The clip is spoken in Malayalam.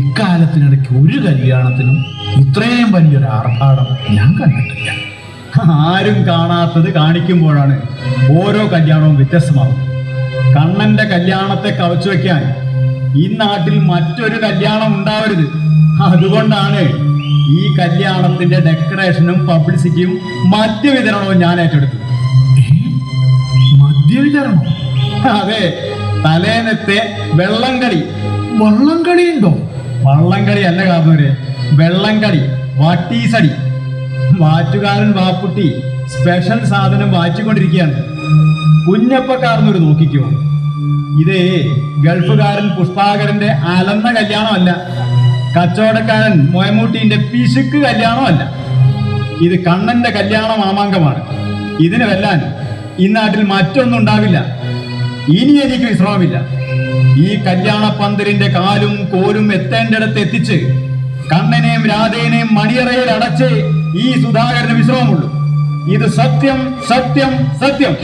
ഇക്കാലത്തിനിടയ്ക്ക് ഒരു കല്യാണത്തിനും ഇത്രയും വലിയൊരു ആർഭാടം ഞാൻ കണ്ടിട്ടില്ല. ആരും കാണാത്തത് കാണിക്കുമ്പോഴാണ് ഓരോ കല്യാണവും വ്യത്യസ്തമാകും. കണ്ണന്റെ കല്യാണത്തെ കവച്ചു വെക്കാൻ ഈ നാട്ടിൽ മറ്റൊരു കല്യാണം ഉണ്ടാവരുത്. അതുകൊണ്ടാണ് ഈ കല്യാണത്തിന്റെ ഡെക്കറേഷനും പബ്ലിസിറ്റിയും മദ്യവിതരണവും ഞാൻ ഏറ്റെടുത്തു മദ്യവിതരണം? അതെ തലേന്നത്തെ വെള്ളംകളി. വള്ളം കളിയുണ്ടോ വള്ളംകളി അല്ല കാരണവര് വെള്ളംകളി വാട്ടീസടി. വാറ്റുകാരൻ വാപ്പുട്ടി സ്പെഷ്യൽ സാധനം വാറ്റിക്കൊണ്ടിരിക്കുകയാണ്. ഒരു നോക്കിക്കോ. ഇത് ഗൾഫുകാരൻ പുഷ്പാകരന്റെ അലന്ന കല്യാണമല്ല. കച്ചവടക്കാരൻ മൊയമൂട്ടിന്റെ പിശുക്ക് കല്യാണമല്ല. ഇത് കണ്ണന്റെ കല്യാണ മാമാങ്കമാണ്. ഇതിന് വെല്ലാൻ ഈ നാട്ടിൽ മറ്റൊന്നും ഉണ്ടാവില്ല. ഇനി എനിക്ക് വിശ്രമമില്ല. ഈ കല്യാണ പന്തലിന്റെ കാലും കോലും എത്തേണ്ടിടത്ത് എത്തിച്ച് കണ്ണനെയും രാധേനെയും മണിയറയിൽ അടച്ച് ഈ സുധാകരന് വിശ്രമമുള്ളൂ. ഇത് സത്യം സത്യം സത്യം.